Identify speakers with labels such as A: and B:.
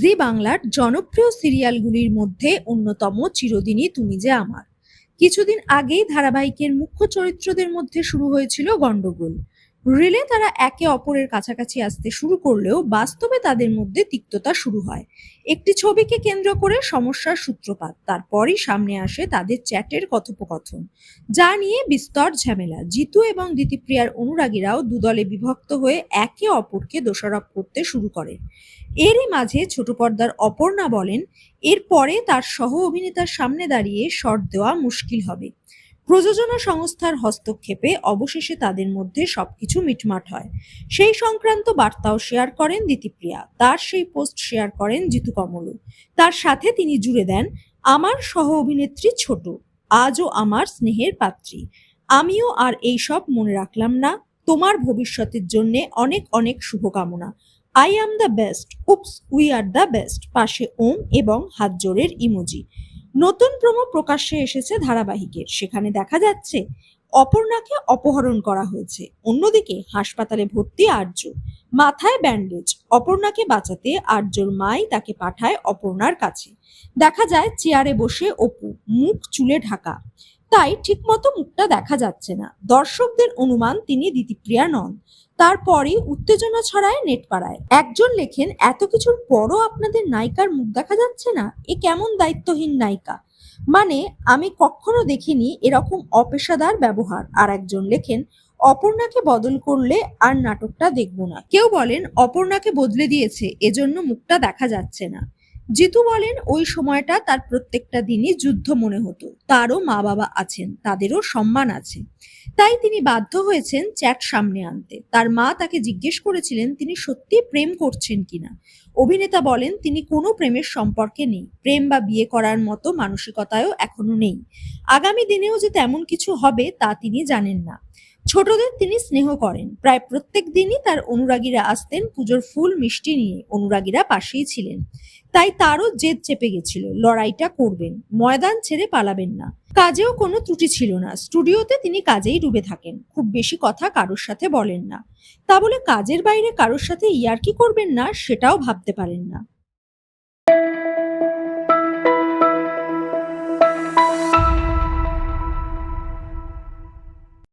A: জি বাংলার জনপ্রিয় সিরিয়ালগুলির মধ্যে অন্যতম চিরদিনই তুমি যে আমার। কিছুদিন আগেই ধারাবাহিকের মুখ্য চরিত্রদের মধ্যে শুরু হয়েছিল গন্ডগোল রিলে তারা একে অপরের কাছাকাছি আসতে শুরু করলেও বাস্তবে তাদের মধ্যে তিক্ততা শুরু হয়। একটি ছবিকে কেন্দ্র করে সমস্যার সূত্রপাত, তারপরই সামনে আসে তাদের চ্যাটের কথোপকথন, যা নিয়ে বিস্তর ঝামেলা। জিতু এবং দিতিপ্রিয়ার অনুরাগীরাও দুদলে বিভক্ত হয়ে একে অপরকে দোষারোপ করতে শুরু করে। এরই মাঝে ছোট পর্দার অপর্ণা বলেন, এরপরে তার সহ অভিনেতার সামনে দাঁড়িয়ে শট দেওয়া মুশকিল হবে। প্রযোজনা সংস্থার হস্তক্ষেপে অবশেষে তাদের মধ্যে সবকিছু মিটমাট হয়। সেই সংক্রান্ত বার্তাও শেয়ার করেন দিতিপ্রিয়া তার সেই পোস্ট শেয়ার করেন জিতু কমলু। তার সাথে তিনি জুড়ে দেন আমার সহ অভিনেত্রী ছোট। আজও আমার স্নেহের পাত্রী। আমিও আর এই সব মনে রাখলাম না। তোমার ভবিষ্যতের জন্য অনেক অনেক শুভকামনা। I am the best. Oops we are the best. পাশে ওম এবং হাত জোড়ের ইমোজি। নতুন প্রমো প্রকাশ্যে এসেছে ধারাবাহিকের। সেখানে দেখা যাচ্ছে অপর্ণাকে অপহরণ করা হয়েছে। অন্যদিকে হাসপাতালে ভর্তি আর্য মাথায় ব্যান্ডেজ, অপর্ণাকে বাঁচাতে আর্যর মাই তাকে পাঠায় অপর্ণার কাছে। দেখা যায় চেয়ারে বসে অপু, মুখ চুলে ঢাকা। তাই ঠিকমতো মুখটা দেখা যাচ্ছে না। দর্শকদের অনুমান তিনি দিতিপ্রিয়া নন। তারপরে উত্তেজনা ছড়ায় নেট পাড়ায় একজন লেখেন, এত কিছুর পরও আপনাদের নায়িকার মুখ দেখা যাচ্ছে না? এ কেমন দায়িত্বহীন নায়িকা? মানে আমি কখনো দেখিনি এরকম অপেশাদার ব্যবহার। আর একজন লেখেন, অপর্ণাকে বদল করলে আর নাটকটা দেখব না। কেউ বলেন, অপর্ণাকে বদলে দিয়েছে, এজন্য মুখটা দেখা যাচ্ছে না। জিতু বলেন, ওই সময়টা তার প্রত্যেকটা দিনই যুদ্ধ মনে হতো। তারও মা বাবা আছেন, তাদেরও সম্মান আছে। তাই তিনি বাধ্য হয়েছেন চ্যাট সামনে আনতে। তার মা তাকে জিজ্ঞেস করেছিলেন, তিনি সত্যি প্রেম করছেন কিনা? অভিনেতা বলেন, তিনি কোনো প্রেমের সম্পর্কে নেই। প্রেম বা বিয়ে করার মতো মানসিকতায়ও এখনও নেই। আগামী দিনেও যে তেমন কিছু হবে তা তিনি জানেন না। ছোটদের তিনি স্নেহ করেন। প্রায় প্রত্যেক দিনই তার অনুরাগীরা আসতেন পুজোর ফুল মিষ্টি নিয়ে। অনুরাগীরা পাশেই ছিলেন। তাই তারও জেদ চেপে গেছিল, লড়াইটা করবেন, ময়দান ছেড়ে পালাবেন না। কাজেও কোনো ত্রুটি ছিল না। স্টুডিওতে তিনি কাজেই ডুবে থাকেন। খুব বেশি কথা কারোর সাথে বলেন না। তা বলে কাজের বাইরে কারোর সাথে ইয়ার্কি করবেন না, সেটাও ভাবতে পারেন না।